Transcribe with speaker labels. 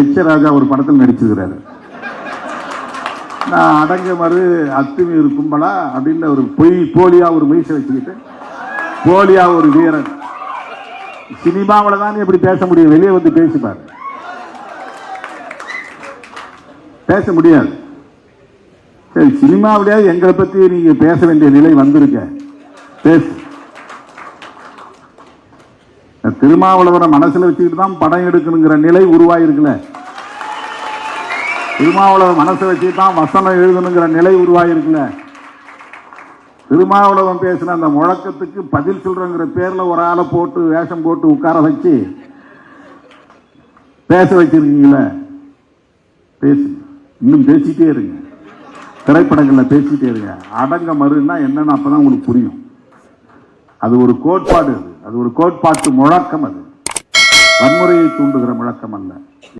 Speaker 1: H ராஜா ஒரு படத்தில் நடிச்சிருக்கிறாரு. நான் அடங்க மறு அத்துமீறு கும்பலா அப்படின்னு ஒரு பொய் போலியா ஒரு மீசை வச்சுக்கிட்டு போலியா ஒரு வீரன். சினிமாவில் தான் இப்படி பேச முடியும். வெளியே வந்து பேசிப்பார். பேச முடியாது. சரி சினிமாவிலேயாவது எங்களை பற்றி நீங்கள் பேச வேண்டிய நிலை வந்திருக்க. பேசு. திருமாவளவரை மனசில் வச்சுக்கிட்டு தான் படம் எடுக்கணுங்கிற நிலை உருவாயிருக்குல்ல. திருமாவளவன் மனசை வச்சு தான் வசனம் எழுதணுங்கிற நிலை உருவாயிருக்குல்ல. திருமாவளவன் பேசின அந்த முழக்கத்துக்கு பதில் சொல்றங்கிற பேரில் ஒரு ஆளை போட்டு வேஷம் போட்டு உட்கார வச்சு பேச வச்சிருக்கீங்கள? பேசு. இன்னும் பேசிட்டே இருங்க. திரைப்படங்களில் பேசிட்டே இருங்க. அடங்க மறுன்னா என்னன்னு அப்பதான் உங்களுக்கு புரியும். அது ஒரு கோட்பாடு அது. அது ஒரு கோட்பாட்டு முழக்கம் அது. வன்முறையை தூண்டுகிற முழக்கம் அல்ல.